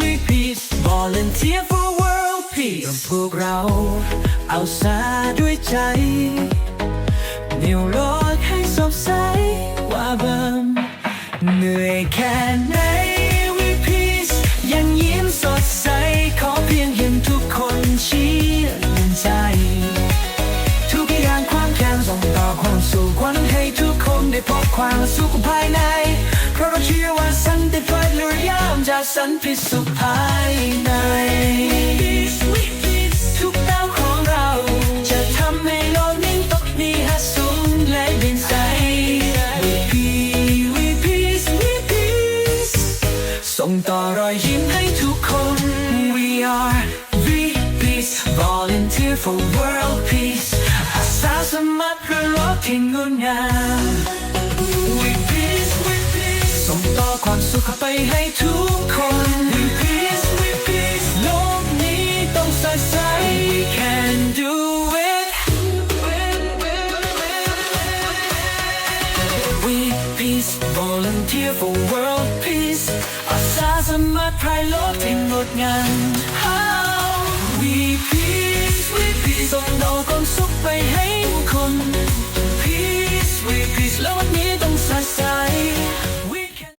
We peace volunteer for world peace พวกเราเอาสาด้วยใจ นิวโลกให้สดใสว่าเบิ่มเหนื่อยแค่ไหน We peace ยังยิ้มสดใส ขอเพียงเห็นทุกคนเชียร์ใจ ทุกอย่างความแข็งส่งต่อความสุขวันให้ทุกคนได้พบความสุขภายใน สันติสุขภายใน ทุกดาวของเรา จะทำให้โลกนี้ตกนี้หัสูงและบินใส We peace We peace We peace ส่งต่อรอยยิ้มให้ทุกคน We are We peace Volunteer for world peace อาสาสมัครเพื่อโลกที่งดงาม อความสุขไปให้ทุกคน We peace We peace โลกนี้ต้องสดใส We can do it We peace volunteer for world peace อาสาสมัครพรายโลกที่งดงาม